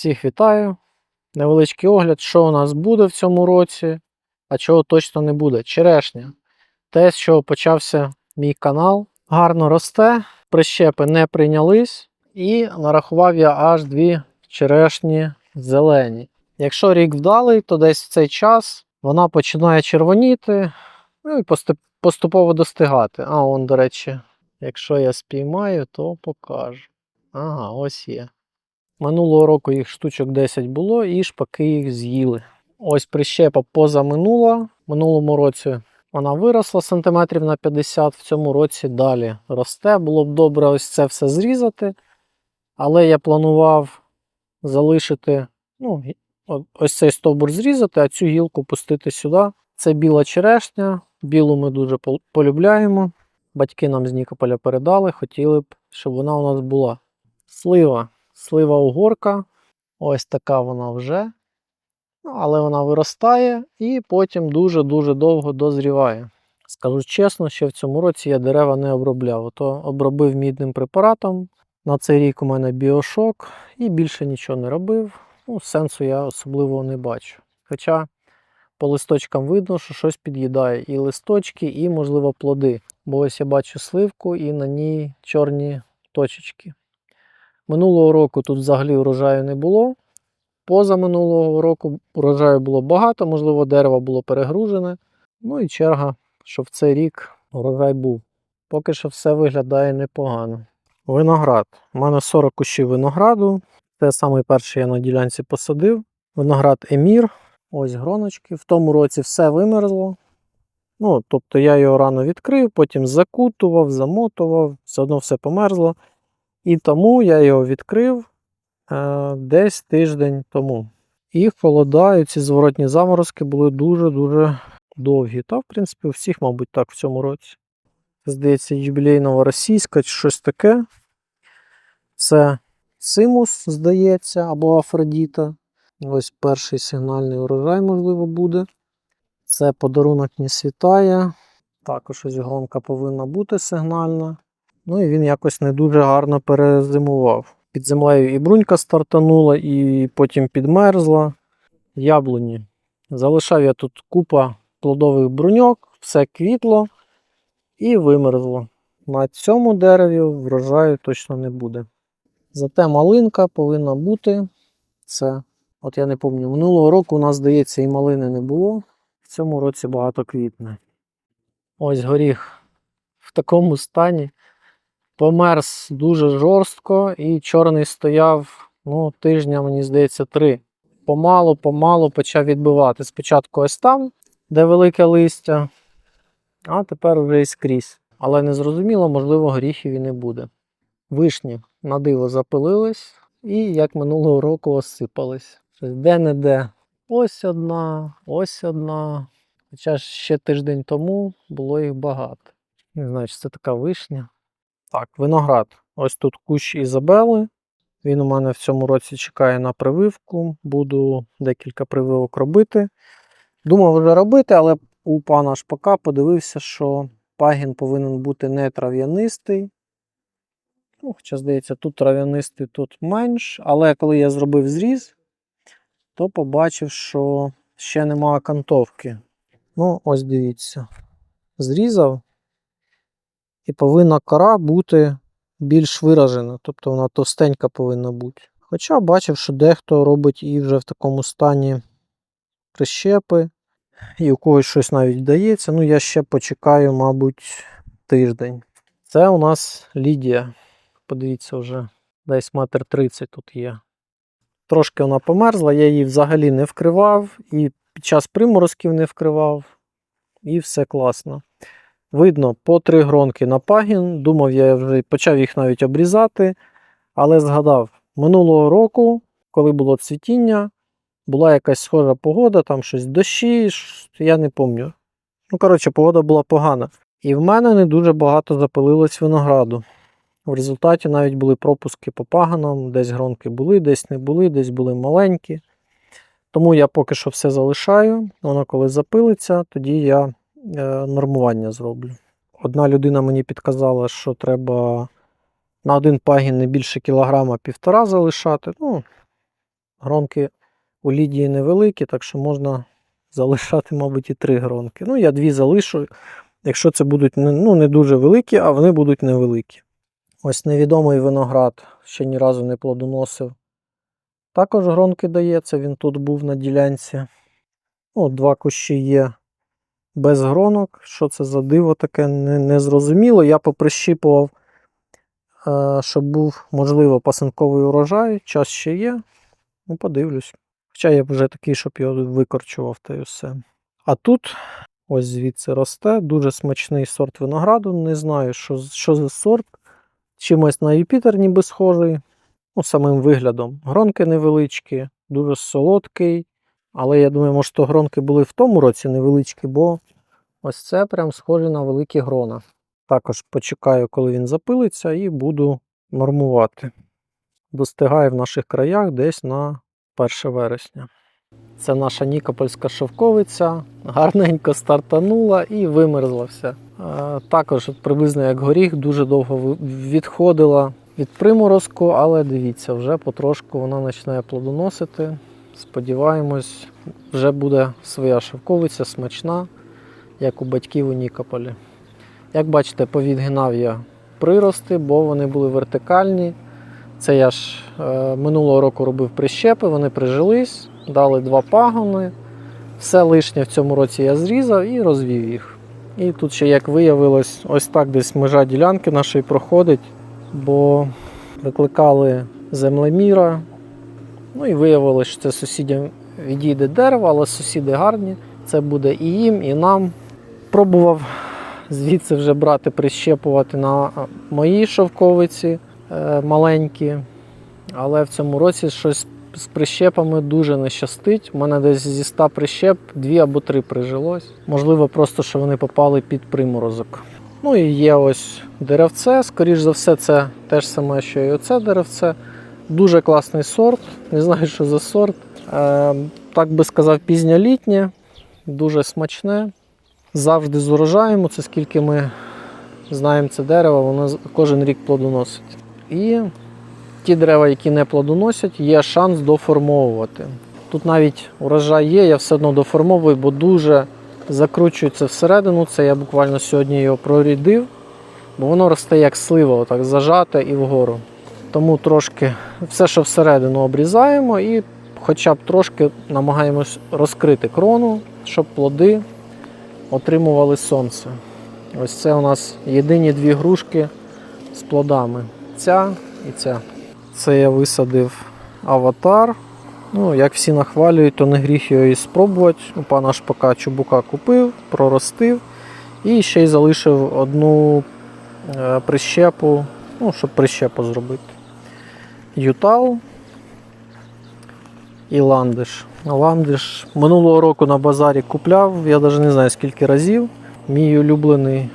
Всіх вітаю. Невеличкий огляд, що у нас буде в цьому році, а чого точно не буде. Черешня. Те, з чого почався мій канал, гарно росте, прищепи не прийнялись, і нарахував я аж дві черешні зелені. Якщо рік вдалий, то десь в цей час вона починає червоніти, ну і поступово достигати. А, он, до речі, якщо я спіймаю, то покажу. Ага, ось є. Минулого року їх штучок 10 було, і шпаки їх з'їли. Ось прищепа позаминула. Минулому році вона виросла сантиметрів на 50, в цьому році далі росте. Було б добре ось це все зрізати. Але я планував залишити, ну, ось цей стовбур зрізати, а цю гілку пустити сюди. Це біла черешня. Білу ми дуже полюбляємо. Батьки нам з Нікополя передали, хотіли б, щоб вона у нас була. Слива. Слива угорка. Ось така вона вже. Ну, але вона виростає і потім дуже-дуже довго дозріває. Скажу чесно, ще в цьому році я дерева не обробляв. То обробив мідним препаратом. На цей рік у мене біошок і більше нічого не робив. Ну, сенсу я особливо не бачу. Хоча по листочкам видно, що щось під'їдає і листочки, і, можливо, плоди. Бо ось я бачу сливку і на ній чорні точечки. Минулого року тут взагалі урожаю не було. Поза минулого року урожаю було багато, можливо, дерево було перегружене. Ну і черга, що в цей рік урожай був. Поки що все виглядає непогано. Виноград. У мене 40 кущів винограду. Це самий перший я на ділянці посадив. Виноград Емір. Ось гроночки. В тому році все вимерзло. Ну, тобто я його рано відкрив, потім закутував, замотував, все одно все померзло. І тому я його відкрив е, десь тиждень тому. І холода, і ці зворотні заморозки були дуже-дуже довгі. Та, в принципі, у всіх, мабуть, так в цьому році. Здається, юбілейнова російська чи щось таке. Це Симус, здається, або Афродіта. Ось перший сигнальний урожай, можливо, буде. Це подарунок не світає. Також ось громка повинна бути сигнальна. Ну і він якось не дуже гарно перезимував. Під землею і брунька стартанула, і потім підмерзла. Яблуні. Залишав я тут купа плодових бруньок, все квітло і вимерзло. На цьому дереві врожаю точно не буде. Зате малинка повинна бути. Це, от я не пам'ятаю, минулого року у нас, здається, і малини не було. В цьому році багато квітне. Ось горіх в такому стані. Померз дуже жорстко і чорний стояв ну, тижня, мені здається, три. Помалу, помалу почав відбивати. Спочатку ось там, де велике листя, а тепер вже і скрізь. Але не зрозуміло, можливо, горіхів і не буде. Вишні на диво запилились і, як минулого року, осипались. Де-не-де. Ось одна, ось одна. Хоча ще тиждень тому було їх багато. Не знаю, чи це така вишня. Так, виноград. Ось тут кущ Ізабели. Він у мене в цьому році чекає на прививку. Буду декілька прививок робити. Думав вже робити, але у пана Шпака подивився, що пагін повинен бути не трав'янистий. Ну, хоча, здається, тут трав'янистий, тут менш. Але коли я зробив зріз, то побачив, що ще нема окантовки. Ну, ось дивіться. Зрізав, і повинна кора бути більш виражена, тобто вона товстенька повинна бути. Хоча бачив, що дехто робить і вже в такому стані прищепи, і у когось щось навіть вдається. Ну, я ще почекаю, мабуть, тиждень. Це у нас Лідія. Подивіться, вже десь метр 30 тут є. Трошки вона померзла, я її взагалі не вкривав, і під час приморозків не вкривав, і все класно. Видно по три гронки на пагін. Думав, я вже почав їх навіть обрізати, але згадав, минулого року, коли було цвітіння, була якась схожа погода, там щось дощі, я не пам'ятаю. Ну, коротше, погода була погана. І в мене не дуже багато запилилось винограду. В результаті навіть були пропуски по паганам, десь гронки були, десь не були, десь були маленькі. Тому я поки що все залишаю. Воно коли запилиться, тоді я нормування зроблю. Одна людина мені підказала, що треба на один пагін не більше кілограма півтора залишати. Ну, Гронки у Лідії невеликі, так що можна залишати, мабуть, і три гронки. Ну, я дві залишу, якщо це будуть ну, не дуже великі, а вони будуть невеликі. Ось невідомий виноград ще ні разу не плодоносив. Також гронки дає, це він тут був на ділянці. Ну, два кущі є без гронок. Що це за диво таке, не, не зрозуміло. Я поприщіпував, е, щоб був, можливо, пасинковий урожай. Час ще є. Ну, подивлюсь. Хоча я б вже такий, щоб його викорчував та й все. А тут ось звідси росте дуже смачний сорт винограду. Не знаю, що, що за сорт. Чимось на Юпітер ніби схожий. Ну, самим виглядом. Гронки невеличкі, дуже солодкий. Але я думаю, може, то гронки були в тому році невеличкі, бо ось це прям схоже на великі грона. Також почекаю, коли він запилиться, і буду нормувати. Достигає в наших краях десь на 1 вересня. Це наша Нікопольська шовковиця. Гарненько стартанула і вимерзла вся. Е, Також приблизно як горіх, дуже довго відходила від приморозку, але дивіться, вже потрошку вона починає плодоносити. Сподіваємось, вже буде своя шовковиця смачна, як у батьків у Нікополі. Як бачите, повідгинав я прирости, бо вони були вертикальні. Це я ж е, минулого року робив прищепи, вони прижились, дали два пагони. Все лишнє в цьому році я зрізав і розвів їх. І тут ще, як виявилось, ось так десь межа ділянки нашої проходить, бо викликали землеміра. Ну і виявилось, що це сусідям відійде дерево, але сусіди гарні. Це буде і їм, і нам. Пробував звідси вже брати, прищепувати на моїй шовковиці е, маленькі. Але в цьому році щось з прищепами дуже не щастить. У мене десь зі 100 прищеп дві або три прижилось. Можливо, просто що вони попали під приморозок. Ну і є ось деревце. Скоріш за все, це те ж саме, що і оце деревце. Дуже класний сорт. Не знаю, що за сорт. Е, так би сказав, пізньолітнє, дуже смачне. Завжди з урожаєм, це скільки ми знаємо це дерево, воно кожен рік плодоносить. І ті дерева, які не плодоносять, є шанс доформовувати. Тут навіть урожай є, я все одно доформовую, бо дуже закручується всередину. Це я буквально сьогодні його прорідив, бо воно росте як слива, отак зажате і вгору. Тому трошки все, що всередину обрізаємо, і хоча б трошки намагаємось розкрити крону, щоб плоди отримували сонце. Ось це у нас єдині дві грушки з плодами. Ця і ця. Це я висадив аватар. Ну, як всі нахвалюють, то не гріх його і спробувати. У пана шпака чубука купив, проростив і ще й залишив одну е, прищепу, ну, щоб прищепу зробити. Ютал і ландиш. Ландиш минулого року на базарі купляв, я навіть не знаю скільки разів. Мій улюблений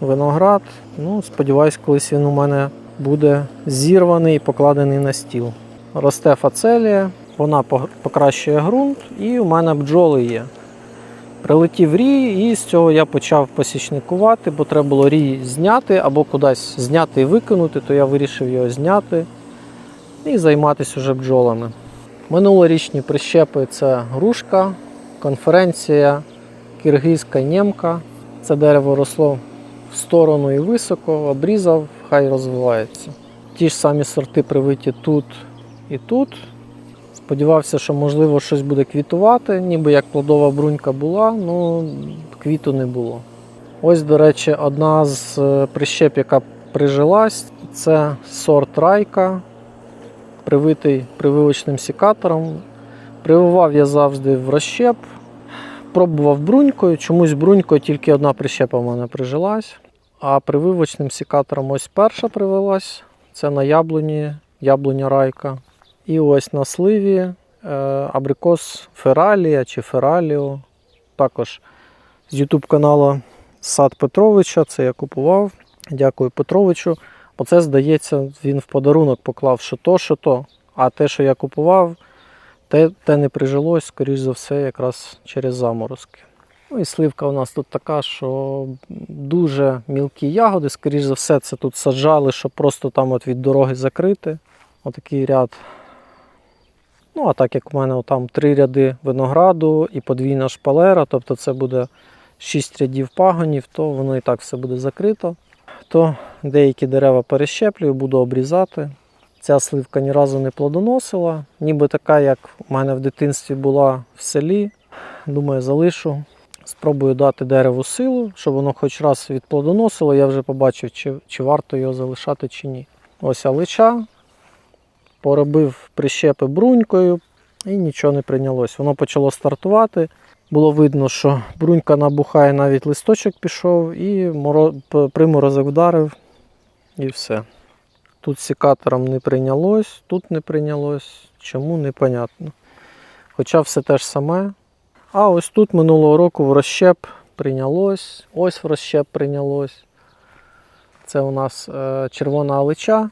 виноград. Ну, сподіваюсь, колись він у мене буде зірваний і покладений на стіл. Росте фацелія, вона покращує ґрунт, і у мене бджоли є. Прилетів рій, і з цього я почав посічникувати, бо треба було рій зняти або кудись зняти і викинути, то я вирішив його зняти і займатися вже бджолами. Минулорічні прищепи це грушка, конференція киргизька нємка. Це дерево росло в сторону і високо, обрізав, хай розвивається. Ті ж самі сорти привиті тут і тут. Сподівався, що можливо щось буде квітувати, ніби як плодова брунька була, ну квіту не було. Ось, до речі, одна з е, прищеп, яка прижилась, це сорт райка, привитий прививочним сікатором. Прививав я завжди в розщеп. Пробував брунькою, чомусь брунькою тільки одна прищепа в мене прижилась. А прививочним сікатором ось перша привелась. Це на яблуні, яблуня райка. І ось на сливі е, абрикос Фералія чи Фераліо. Також з YouTube каналу Сад Петровича. Це я купував. Дякую Петровичу. Оце, здається, він в подарунок поклав що то, що то. А те, що я купував, те, те не прижилось, скоріш за все, якраз через заморозки. Ну і сливка у нас тут така, що дуже мілкі ягоди, скоріш за все, це тут саджали, щоб просто там от від дороги закрити. Отакий ряд. Ну, а так як в мене там три ряди винограду і подвійна шпалера, тобто це буде 6 рядів пагонів, то воно і так все буде закрито. То деякі дерева перещеплюю, буду обрізати. Ця сливка ні разу не плодоносила, ніби така, як у мене в дитинстві була в селі. Думаю, залишу. Спробую дати дереву силу, щоб воно хоч раз відплодоносило. Я вже побачив, чи, чи варто його залишати, чи ні. Ось алича. Поробив прищепи брунькою і нічого не прийнялось. Воно почало стартувати. Було видно, що брунька набухає, навіть листочок пішов, і моро... приморозок вдарив, і все. Тут сікатором не прийнялось, тут не прийнялось. Чому непонятно. Хоча все те ж саме. А ось тут минулого року в розщеп прийнялось, ось в розщеп прийнялось. Це у нас е, червона алича.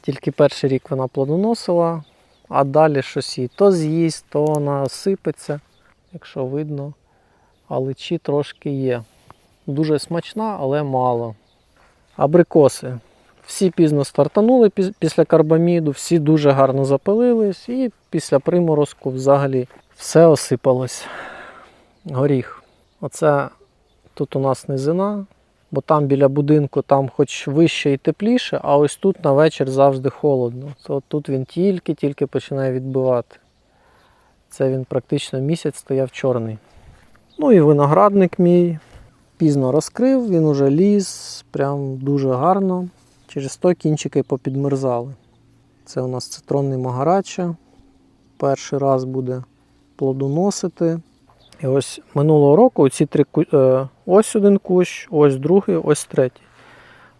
Тільки перший рік вона плодоносила, а далі щось її то з'їсть, то вона сипеться, якщо видно. Аличі трошки є. Дуже смачна, але мало. Абрикоси. Всі пізно стартанули після карбаміду, всі дуже гарно запилились, і після приморозку взагалі все осипалось. Горіх. Оце тут у нас низина, бо там біля будинку там хоч вище і тепліше, а ось тут на вечір завжди холодно. То тут він тільки-тільки починає відбивати. Це він практично місяць стояв чорний. Ну і виноградник мій пізно розкрив, він уже ліз, прям дуже гарно. Через то кінчики попідмерзали. Це у нас цитронний магарача. Перший раз буде плодоносити. І ось минулого року ці три е, ось один кущ, ось другий, ось третій.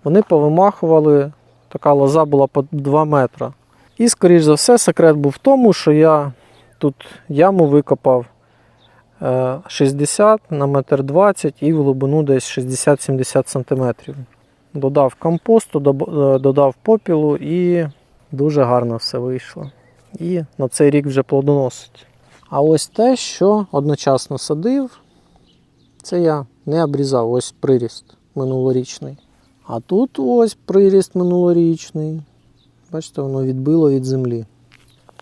Вони повимахували, така лоза була по 2 метри. І, скоріш за все, секрет був в тому, що я тут яму викопав е, 60 на метр 20 і в глибину десь 60-70 см. Додав компосту, е, додав попілу і дуже гарно все вийшло. І на цей рік вже плодоносить. А ось те, що одночасно садив, це я не обрізав, ось приріст минулорічний. А тут ось приріст минулорічний. Бачите, воно відбило від землі.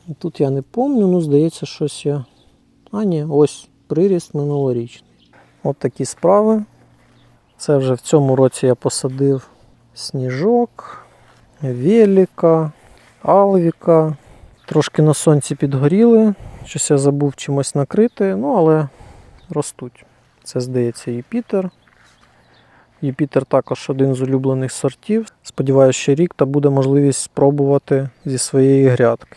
І Тут я не пам'ятаю, ну здається, щось я. А ні, ось приріст минулорічний. От такі справи. Це вже в цьому році я посадив сніжок, веліка, алвіка. Трошки на сонці підгоріли. Щось я забув чимось накрити, ну але ростуть. Це здається Юпітер. Юпітер також один з улюблених сортів. Сподіваюся, що рік та буде можливість спробувати зі своєї грядки.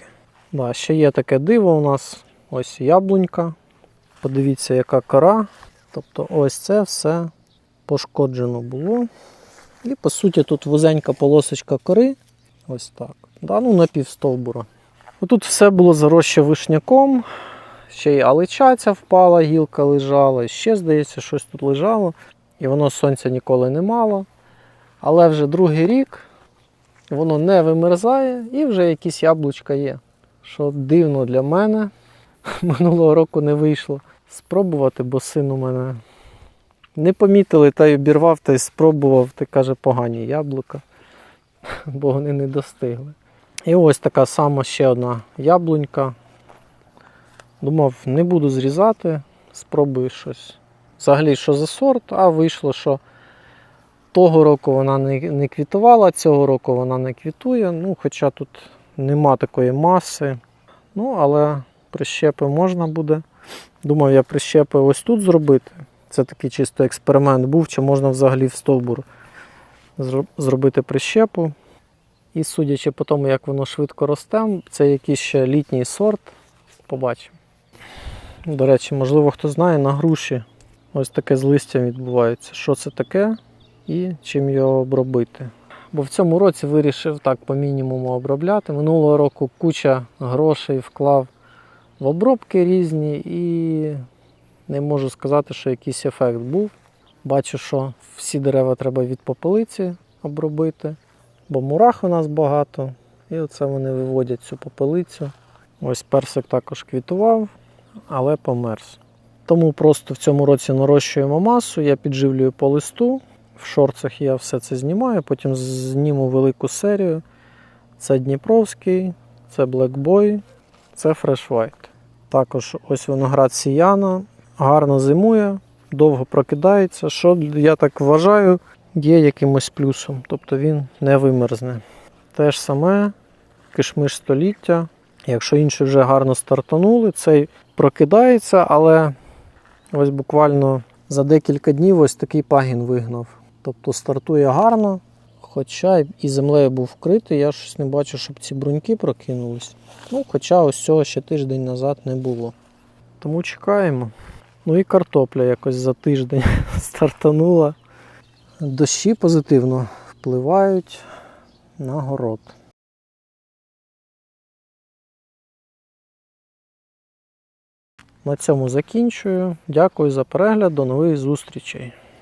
Да, ще є таке диво у нас. Ось яблунька. Подивіться, яка кора. Тобто ось це все пошкоджено було. І по суті тут вузенька полосочка кори. Ось так. Да, ну, на півстовбура. Тут все було заросше вишняком. Ще й аличаця впала, гілка лежала, ще, здається, щось тут лежало. І воно сонця ніколи не мало. Але вже другий рік воно не вимерзає і вже якісь яблучка є. Що дивно для мене. Минулого року не вийшло спробувати, бо син у мене не помітили, та й обірвав, та й спробував, та каже, погані яблука, бо вони не достигли. І ось така сама ще одна яблунька. Думав, не буду зрізати, спробую щось. Взагалі, що за сорт, а вийшло, що того року вона не, квітувала, цього року вона не квітує. Ну, хоча тут нема такої маси. Ну, але прищепи можна буде. Думав, я прищепи ось тут зробити. Це такий чисто експеримент був, чи можна взагалі в стовбур зробити прищепу. І судячи по тому, як воно швидко росте, це якийсь ще літній сорт. Побачимо. До речі, можливо, хто знає, на груші ось таке з листям відбувається. Що це таке і чим його обробити. Бо в цьому році вирішив так по мінімуму обробляти. Минулого року куча грошей вклав в обробки різні і не можу сказати, що якийсь ефект був. Бачу, що всі дерева треба від попелиці обробити бо мурах у нас багато. І оце вони виводять цю попелицю. Ось персик також квітував, але померз. Тому просто в цьому році нарощуємо масу, я підживлюю по листу. В шорцах я все це знімаю, потім зніму велику серію. Це Дніпровський, це Boy, Це Fresh White. Також ось виноград Сіяна, гарно зимує, довго прокидається, що я так вважаю, є якимось плюсом. Тобто він не вимерзне. Те ж саме, кишмиш століття. Якщо інші вже гарно стартанули, цей прокидається, але ось буквально за декілька днів ось такий пагін вигнав. Тобто стартує гарно, хоча і землею був вкритий, я щось не бачу, щоб ці бруньки прокинулись. Ну, хоча ось цього ще тиждень назад не було. Тому чекаємо. Ну і картопля якось за тиждень стартанула. Дощі позитивно впливають на город. На цьому закінчую. Дякую за перегляд. До нових зустрічей.